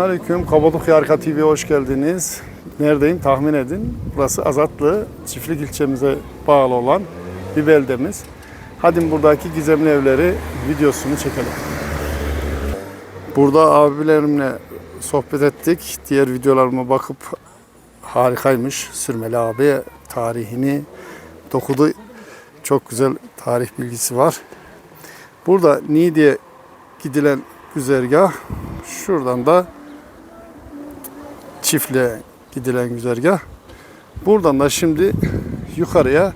Aleyküm, Kabadokya Arka TV'ye hoş geldiniz. Neredeyim tahmin edin. Burası Azatlı, Çiftlik ilçemize bağlı olan bir beldemiz. Hadi buradaki gizemli evleri videosunu çekelim. Burada abilerimle sohbet ettik. Diğer videolarıma bakıp harikaymış. Sürmeli abi tarihini dokudu. Çok güzel tarih bilgisi var. Burada Niğde'ye gidilen güzergah. Şuradan da çiftliğe gidilen güzergah. Buradan da şimdi yukarıya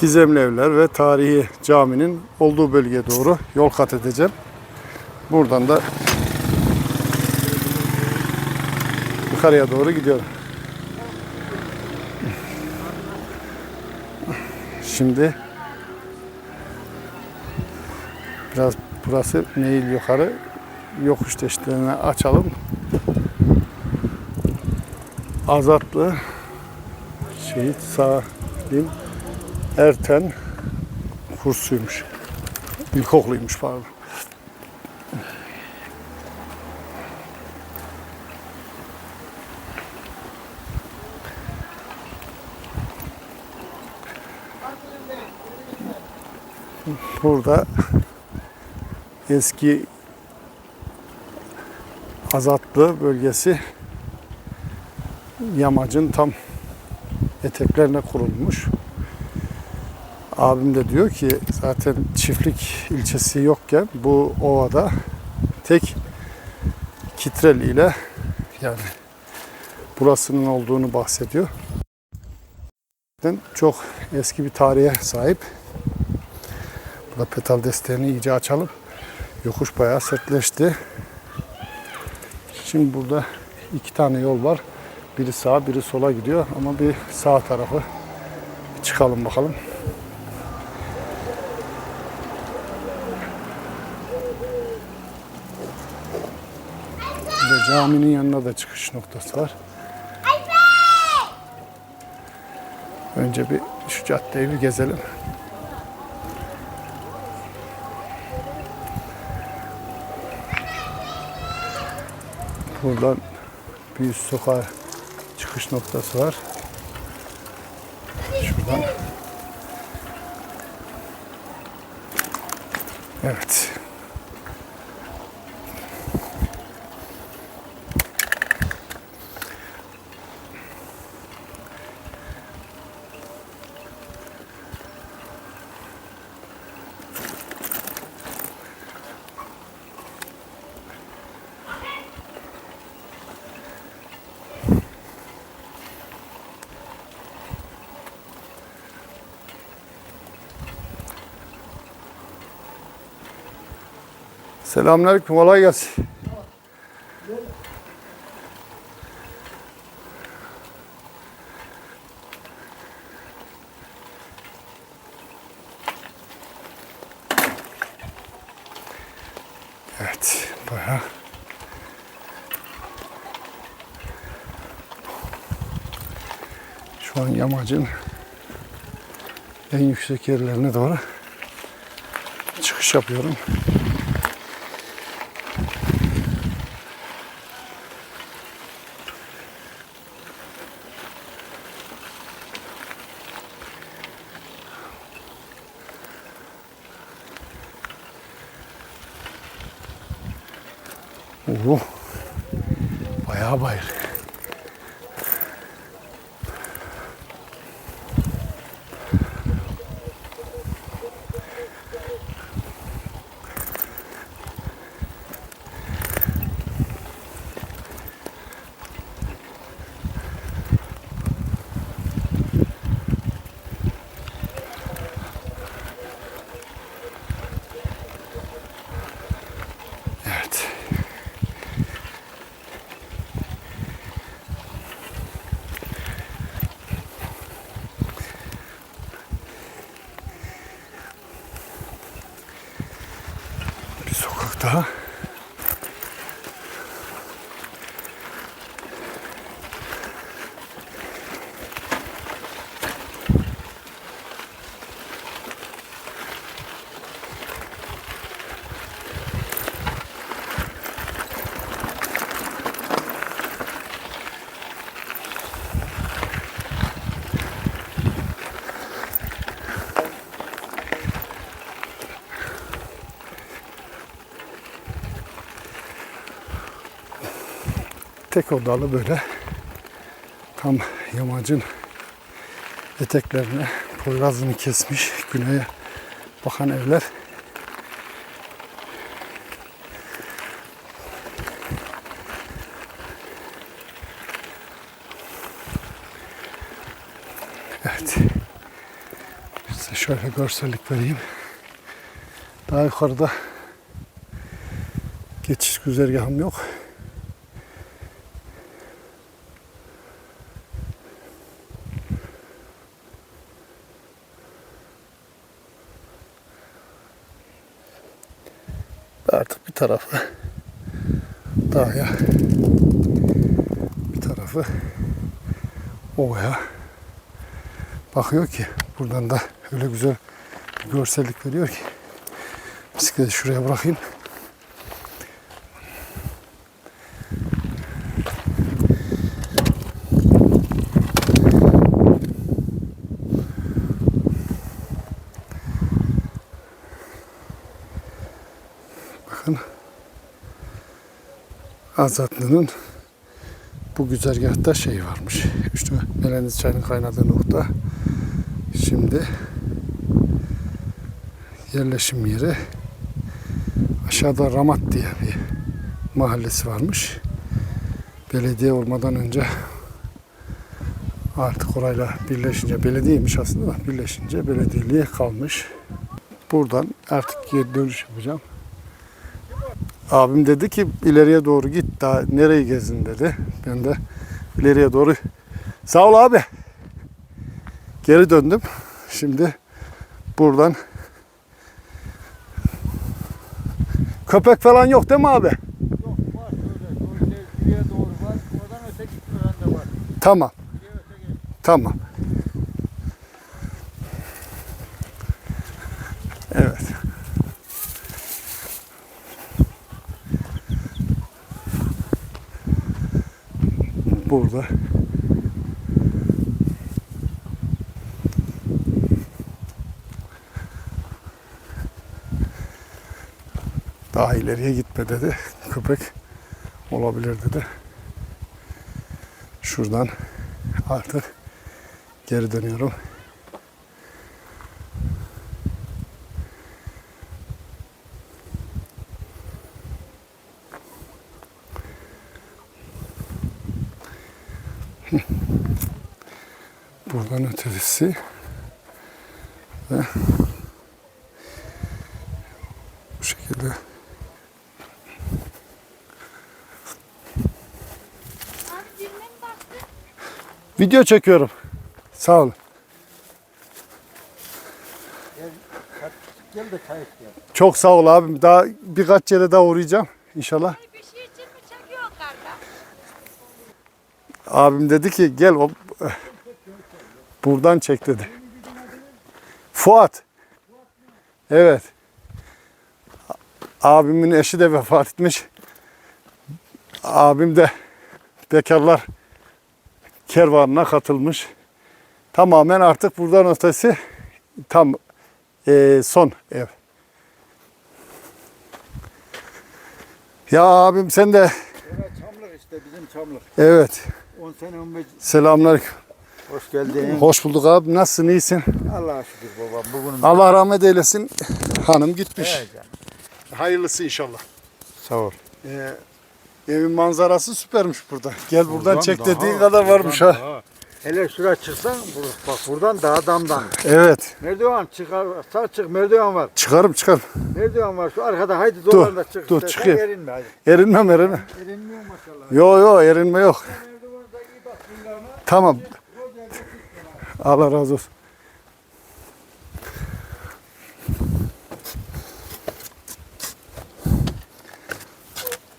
gizemli evler ve tarihi caminin olduğu bölgeye doğru yol kat edeceğim. Buradan da yukarıya doğru gidiyorum. Şimdi biraz burası meyil yukarı yokuş teşitlerini açalım. Azatlı Şehit Salim Erten kursuymuş. İlkokuluymuş pardon. Burada eski Azatlı bölgesi yamacın tam eteklerine kurulmuş. Abim de diyor ki zaten çiftlik ilçesi yokken bu ovada tek Kitrel ile yani burasının olduğunu bahsediyor. Çok eski bir tarihe sahip. Burada petal desteğini iyice açalım. Yokuş bayağı sertleşti. Şimdi burada iki tane yol var. Biri sağa, biri sola gidiyor ama bir sağ tarafı çıkalım bakalım. Bir de caminin yanına da çıkış noktası var. Önce bir şu caddeyi bir gezelim. Buradan bir üst sokağa çıkış noktası var. Şuradan. Evet. Selamünaleyküm. Kolay gelsin. Evet, bayağı şu an yamacın en yüksek yerlerine doğru çıkış yapıyorum. Oo. Bayağı bayır. Evet. Tek odalı böyle tam yamacın eteklerine poyrazını kesmiş güneye bakan evler. Evet. Size şöyle görsellik vereyim. Daha yukarıda geçiş güzergahım yok. Artık bir tarafı. Dağa, bir tarafı ovaya bakıyor ki buradan da öyle güzel bir görsellik veriyor ki. Bisikleti şuraya bırakayım. Azatlı'nın bu güzergahta şey varmış. İşte Meleniz çayının kaynadığı nokta. Şimdi yerleşim yeri aşağıda Ramat diye bir mahallesi varmış. Belediye olmadan önce artık orayla birleşince belediyeymiş aslında da birleşince belediyeliğe kalmış. Buradan artık geri dönüş yapacağım. Abim dedi ki ileriye doğru git daha nereyi gezin dedi. Ben de ileriye doğru sağ ol abi. Geri döndüm. Şimdi buradan köpek falan yok değil mi abi? Yok var şöyle. Şuraya doğru var. Oradan öteki yönde var. Tamam. Tamam. Burada daha ileriye gitme dedi. Köpek olabilir dedi. Şuradan artık geri dönüyorum. Buradan ötesi ve bu şekilde video çekiyorum. Sağ olun. Gel de kayıt gel. Çok sağ ol abim. Daha birkaç yere daha uğrayacağım inşallah. Bir şey için mi? Abim dedi ki gel o buradan çek dedi. Fuat. Evet. Abimin eşi de vefat etmiş. Abim de bekarlar kervanına katılmış. Tamamen artık buradan ötesi tam eee, son ev. Ya abim sen de Orası Çamlık işte bizim Çamlık. evet 10 sene 15. selamünaleyküm. Hoş geldin. Hoş bulduk abi. Nasılsın? iyisin? Allah'a şükür babam. Bugün Allah rahmet eylesin. Hanım gitmiş. Evet canım. Hayırlısı inşallah. Sağ ol. Ee, evin manzarası süpermiş burada. Gel buradan, Buradan çek daha- dediğin kadar varmış ha. daha. Hele şuraya çıksan bak buradan daha damdan. Evet. Merdiven çıkar. Sağ çık merdiven var. Çıkarım çıkarım. Merdiven var şu arkada haydi dolan da çık. dur, çıkayım. Erinme hadi. Erinmem erinmem. Erinmiyor maşallah. Yo yo erinme yok. Tamam. Allah razı olsun.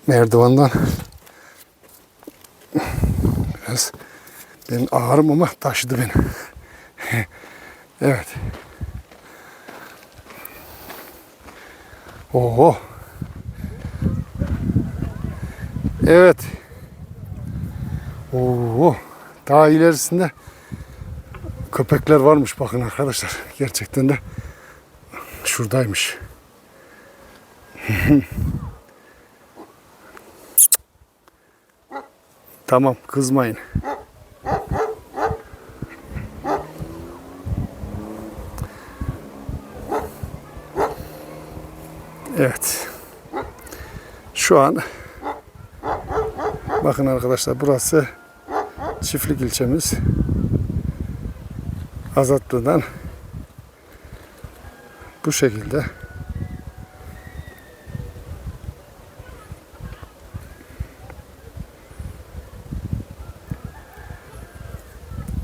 Merdivenden biraz ben ağırım ama taşıdı beni. evet. Oo. Evet. Oo. Daha ilerisinde köpekler varmış bakın arkadaşlar. Gerçekten de şuradaymış. Tamam kızmayın. Evet. Şu an bakın arkadaşlar burası çiftlik ilçemiz. Azatlı'dan bu şekilde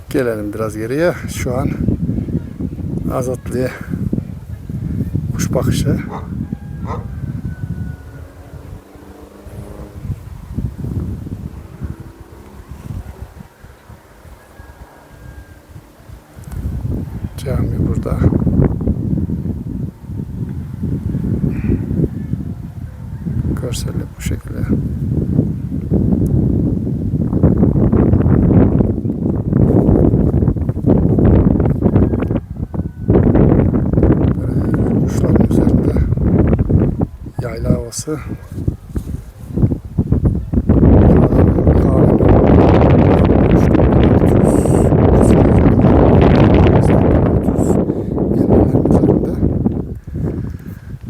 Gelelim biraz geriye. Şu an Azatlı'ya kuş bakışı. Cami burada. Görseli bu şekilde. Yayla havası.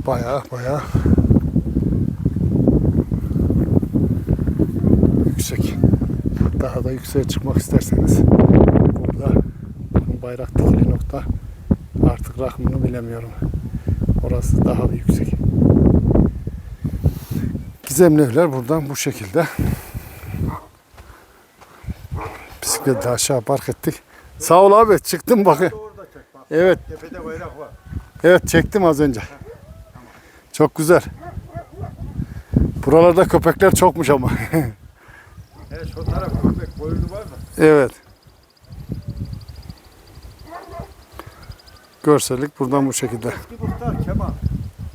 Baya baya yüksek. Daha da yükseğe çıkmak isterseniz burada bayrak dikili nokta artık rakmını bilemiyorum. Orası daha bir yüksek. Gizemli evler buradan bu şekilde. Bisikleti aşağı park ettik. Sağ ol abi çıktım bakın. Evet Tepede bayrak var. evet çektim az önce. Çok güzel. Buralarda köpekler çokmuş ama. Evet şu taraf köpek boynu var da. evet. Görsellik buradan bu şekilde. Eski muhtar Kemal.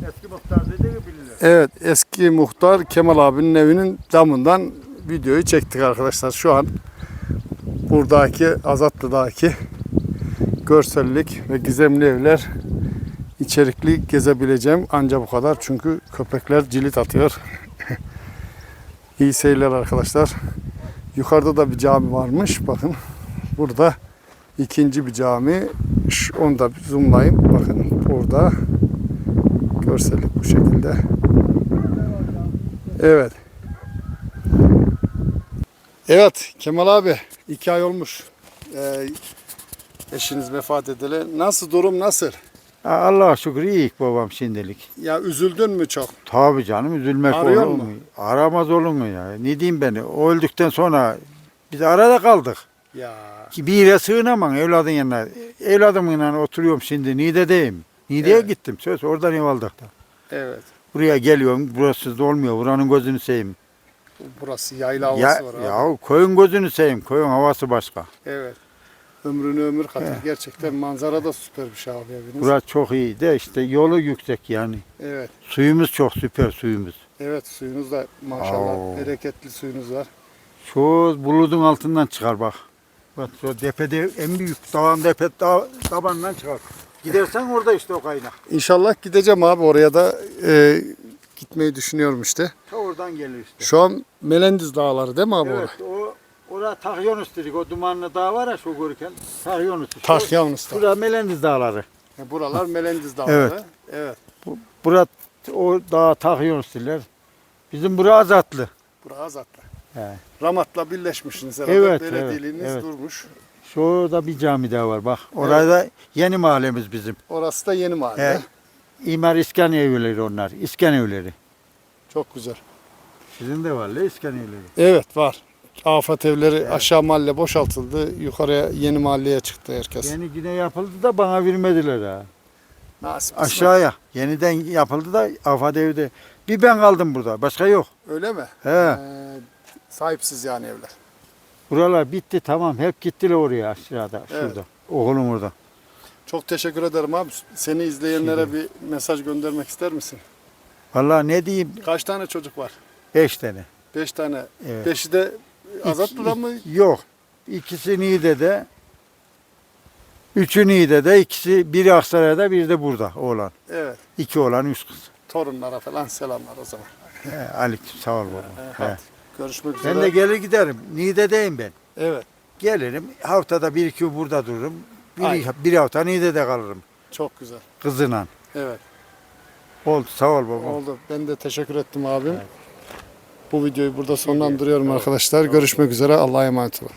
Eski muhtar dediği bilinir. Evet eski muhtar Kemal abinin evinin damından videoyu çektik arkadaşlar. Şu an buradaki Azatlı'daki görsellik ve gizemli evler içerikli gezebileceğim anca bu kadar. Çünkü köpekler cilit atıyor. İyi seyirler arkadaşlar. Yukarıda da bir cami varmış. Bakın burada ikinci bir cami. Onu da bir zoomlayayım. Bakın burada görsellik bu şekilde. Evet. Evet Kemal abi iki ay olmuş. Ee, eşiniz vefat edeli. Nasıl durum nasıl? Allah'a şükür iyi babam şimdilik. Ya üzüldün mü çok? Tabii canım üzülmek Arıyor olur mu? mu? Aramaz olur mu ya? Ne diyeyim beni? O öldükten sonra biz arada kaldık. Ya Ki bir yere sığınamam evladın yanına. Evladımın yanına oturuyorum şimdi. Niğde'deyim. Niğde'ye Evet. gittim. Söz oradan ev aldık da. evet. Buraya geliyorum. Burası da olmuyor. Buranın gözünü seveyim. Burası yayla havası Ya, var abi. ya koyun gözünü seveyim. Koyun havası başka. Evet. Ömrünü ömür katır. Gerçekten manzara da süper bir şey abi eviniz. Burası çok iyi de işte yolu yüksek yani. Evet. Suyumuz çok süper suyumuz. Evet suyunuz da maşallah Oo. bereketli suyunuz var. Şu bulutun altından çıkar bak. Bak şu tepede en büyük dağın tepe dağ, tabanından çıkar. Gidersen orada işte o kaynak. İnşallah gideceğim abi oraya da e, gitmeyi düşünüyorum işte. Ta oradan geliyor işte. Şu an Melendiz Dağları değil mi abi evet orası? Orada Tahyonus dedik. O dumanlı dağ var ya şu görürken. Tahyonus. Şu- Tahyanus Dağı. Şurada Melendiz dağları. E, Buralar Melendiz Dağları. Evet. Evet. Bura o dağ Tahyonus derler. Bizim bura Azatlı. Burası Azat'ta. He. Ramat'la birleşmişsiniz herhalde. Evet, Belediyeliğiniz evet, evet. durmuş. Şurada bir cami daha var bak. Orada yeni mahallemiz bizim. Orası da yeni mahalle. He. İmar İskan evleri onlar. İskan evleri. Çok güzel. Sizin de var la İskan evleri. Evet var. Afet evleri aşağı mahalle boşaltıldı. Yukarıya yeni mahalleye çıktı herkes. Yeni yine yapıldı da bana vermediler ha. Nasip. Aşağıya. Yeniden yapıldı da Afat evde. Bir ben kaldım burada. Başka yok. Öyle mi? He. Ee, sahipsiz yani evler. Buralar bitti tamam. Hep gittiler oraya aşağıda. Evet. Şurada. Oğlum orada. Çok teşekkür ederim abi. Seni izleyenlere bir mesaj göndermek ister misin? Vallahi ne diyeyim? Kaç tane çocuk var? Beş tane. Beş tane. Evet. Beşi de Azatlı'da mı? Yok. İkisi Niğde'de. Üçü Niğde'de. ikisi biri Aksaray'da biri de burada oğlan. Evet. İki oğlan üç kız. Torunlara falan selamlar o zaman. He, aleyküm sağ ol baba. He. Görüşmek üzere. Ben de gelir giderim. Niğde'deyim ben. Evet. Gelirim. Haftada bir iki burada dururum. Bir, Aynen. bir hafta Niğde'de kalırım Çok güzel. kızıyla. Evet. Oldu sağ ol baba. Oldu. Ben de teşekkür ettim abim. Bu videoyu burada sonlandırıyorum arkadaşlar. Görüşmek üzere. Allah'a emanet olun.